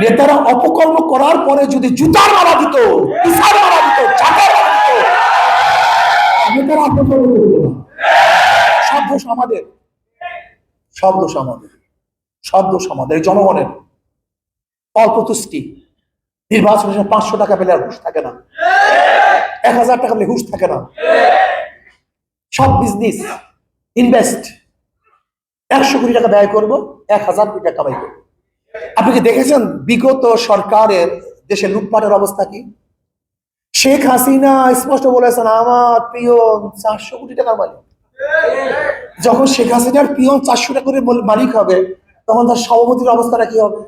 নেতারা অপকর্ম করার পরে যদি জুতার মারা দিত মারা দিত জনগণের অল্প তুষ্টি নির্বাচনের সময় পাঁচশো টাকা পেলে আর থাকে না। এক হাজার টাকা থাকে না। সব বিজনেস ইনভেস্ট একশো টাকা ব্যয় করব, এক হাজার কোটি টাকা কামাই করব। আপনি কি দেখেছেন বিগত সরকারের দেশে লুটপাটের অবস্থা কি? শেখ হাসিনা স্পষ্ট বলেছেন, আমার প্রিয় চারশো কোটি টাকার মালিক। যখন শেখ হাসিনার পিয়ন চারশো টাকা করে মালিক হবে, তখন তার সভাপতির অবস্থাটা কি হবে?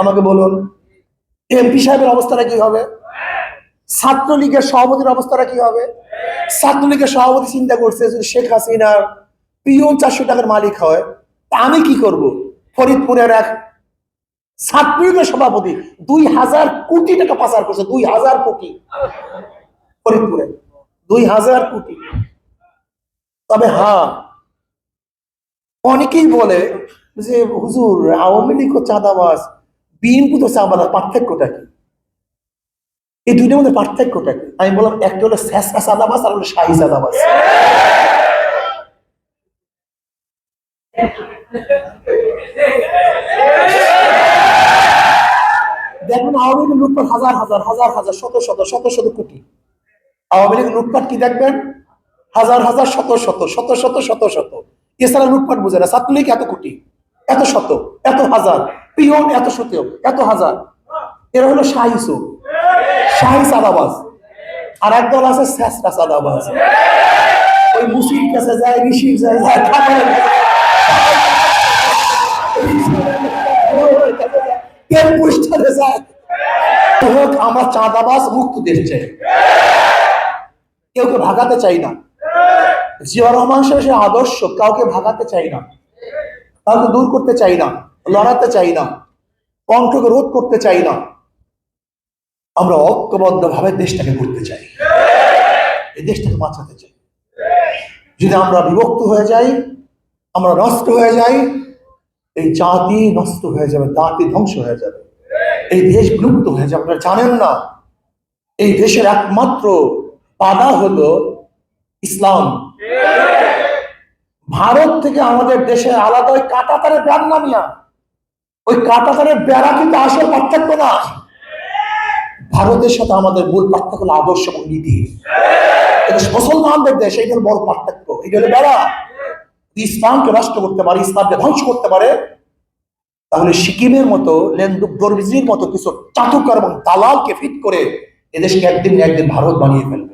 আমাকে বলুন, এমপি সাহেবের অবস্থাটা কি হবে? ছাত্রলীগের সভাপতির অবস্থাটা কি হবে? ছাত্রলীগের সভাপতি চিন্তা করছে যদি শেখ হাসিনার পিয়ন চারশো টাকার মালিক হয়, তা আমি কি করব? ফরিদপুরের এক ছাত্রলীগের সভাপতি দুই হাজার কোটি টাকা পাচার করছে, দুই হাজার কোটি। ফরিদপুরে, দুই হাজার কোটি। তবে হ্যাঁ অনেকেই বলে যে, হুজুর, আওয়ামী লীগ ও চাঁদাবাজ, বিএনপি তো চাঁদাবাজ পার্থক্যটা কি? এই দুইটার মধ্যে পার্থক্যটা কি? আমি বললাম, একটা হলো শেষ চাঁদাবাজ, আর হলো শাহী চাঁদাবাজ দেখবেন আওয়ামী লীগ লুটপাট হাজার হাজার হাজার হাজার, শত শত শত শত কোটি। আওয়ামী লীগ লুটপাট কি দেখবেন? হাজার হাজার, শত শত শত শত শত শত। এছাড়া লুটপাট বুঝে না, ছাত্রলীগ এত কোটি, এত শত, এত হাজার, পিয়ন এত শত, এত হাজার। এরা হলো শাহী চোখ শাহী সাদাবাজ। আর একদল আছে শেষটা সাদাবাজ। ওই মুসির কাছে যায়, ঋষির যায় ঠাকুরের কাছে যায়। হোক, আমরা চাঁদাবাস মুক্ত দেশ চাই। কেউ কে ভাগাতে চাই না। জিয়া রহমান সে আদর্শ, কাউকে ভাগাতে চাই না। কাউকে দূর করতে চাই না, লড়াতে চাই না, কণ্ঠকে রোধ করতে চাই না। আমরা ঐক্যবদ্ধ ভাবে দেশটাকে ঘুরতে চাই। এই দেশটাকে বাঁচাতে চাই। যদি আমরা বিভক্ত হয়ে যাই, আমরা নষ্ট হয়ে যাই, এই জাতি নষ্ট হয়ে যাবে, জাতি ধ্বংস হয়ে যাবে। এই দেশ বিলুপ্ত হয়ে যাবে আপনারা জানেন না। এই দেশের একমাত্র বাধা হলো ইসলাম। ভারত থেকে আমাদের দেশে আলাদা ওই কাটাতারের বেড়া না মিয়া ওই কাটাতারের বেড়া কিন্তু আসল পার্থক্য না। ভারতের সাথে আমাদের মূল পার্থক্য হলো আদর্শ এবং নীতি। এটা মুসলমানদের দেশ এইটা বড় পার্থক্য। এটা হলো বেড়া। ইসলামকে নষ্ট করতে পারে, ইসলামকে ধ্বংস করতে পারে তাহলে সিকিমের মতো লেন্দুক মতো কিছু চাতুকার এবং দালালকে ফিট করে এদেশকে একদিন একদিন ভারত বানিয়ে ফেলবে।